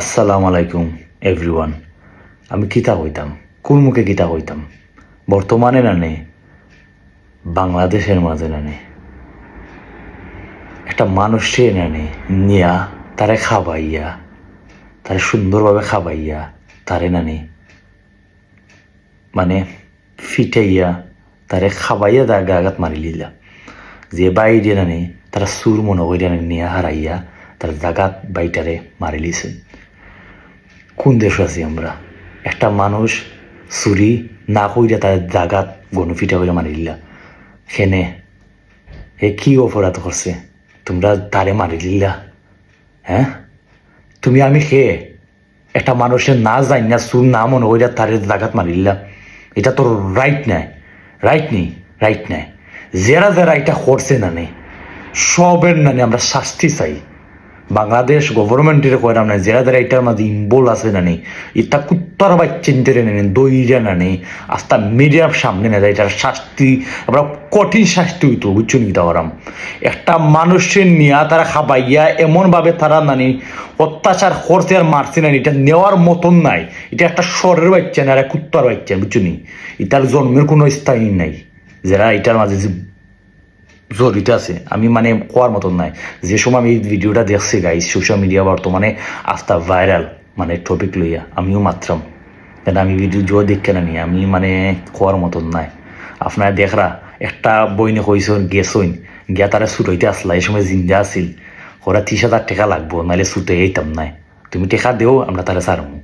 আসসালামু আলাইকুম এভরিওয়ান আমি কিতা কইতাম কোন মুখে কিতা কইতাম বর্তমানে নানে বাংলাদেশের মাঝে নানে একটা মানুষকে নানে নিয়া, তারে খাবাইয়া তারে সুন্দরভাবে খাবাইয়া তারে নানে মানে ফিটাইয়া, তারে খাবাইয়া তার গাগাত মারি লিলা। যে বাইরে নানে তারা সুর মনে করে নিয়া হারাইয়া, তার জাগাত বাইটারে মারি লিছেন কোন দেশ আছি আমরা? একটা মানুষ চুরি না কইরা তার জাগাত গণফিটা করে মারিলা সেনে হে কি অপরাধ করছে? তোমরা তারে মারি দিলা। হ্যাঁ? তুমি আমি খেয়ে একটা মানুষের না যাই না চুর না মনে কইরা তারে জাগাত মারিলা এটা তোর রাইট নাই। রাইট নেই? রাইট নাই। যারা যারা এটা করছে না নেই সবের নানে আমরা শাস্তি চাই। বাংলাদেশ গভর্নমেন্টের কয়রাম না যারা যারা এটার মাঝে ইম্বল আছে না নেই ইটা কুত্তার বাচ্চেন্টের না নেই দইরা না নেই আস্তা মিডিয়ার সামনে না যায়, এটার শাস্তি, আমরা কঠিন শাস্তি হইতো, বুঝছ নি তাওয়ারাম একটা মানুষের নিয়া তারা খাবাইয়া এমনভাবে তারা নানি অত্যাচার করছে আর মারছে না, এটা নেওয়ার মতন নাই। এটা একটা স্বরের বাচ্চা না আর কুত্তার বাচ্চা, বুঝছ নি? এটার জন্মের কোনো স্থায়ী নাই। যারা এটার মাঝে জড়িত আছে। আমি মানে কোয়ার মতন নাই। যে সময় আমি এই ভিডিওটা দেখছি গাইস সোশ্যাল মিডিয়া বর্তমানে আস্তা ভাইরাল মানে টপিক লইয়া, আমিও মাত্রাম। কেন আমি ভিডিও জো দেখে না নি? আমি মানে কোয়ার মতন নাই। আপনার দেখরা, একটা বইনে কইসন গেছইন গিয়া তারা ছুটাইতে আসলা, এই সময় জিন্দা আছিল। ওরা ত্রিশ হাজার টাকা লাগবো নাহলে ছুটে এইতাম নাই। তুমি টেকা দেও, আমরা তারা সারমু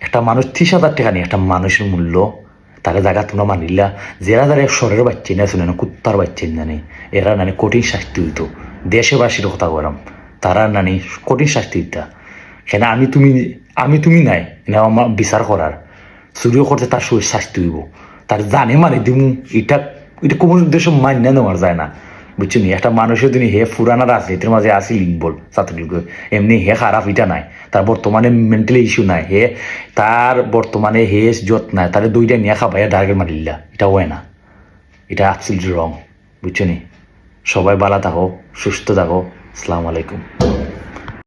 একটা মানুষ ত্রিশ হাজার টাকা নিয়ে একটা মানুষের মূল্য তাকে জায়গা তোমরা মানিলা। যারা যারা স্বরের বাচ্চা না শুনে না, কুত্তার বাচ্চা জানে এরা নানি কঠিন শাস্তি হইতো দেশবাসীর কথা বললাম তারা নানি কঠিন শাস্তি দিতা। কেন আমি তুমি আমি তুমি নাই না আমার বিচার করার। চুরিও করতে তার শরীর শাস্তি হইব তার জানে মানে দিমু এটা এটা কোনো উদ্দেশ্য মান্য নেওয়ার যায় না। বুঝছ নি? একটা মানুষের দিন হে ফুরানা রাজনীতির মাঝে আসি লিঙ্গবল ছাত্রলীগ, এমনি হে খারাপ, এটা নাই। তার বর্তমানে মেন্টালি ইস্যু নাই। হে, তার বর্তমানে হে যত নাই তাহলে দুইটা নিয়ে খাবাইয়া ডার্গের মারিল্লা এটা হয় না। এটা অ্যাবসলিউটলি রং বুঝছ নি সবাই ভালো থাকো, সুস্থ থাকো। আসসালামু আলাইকুম।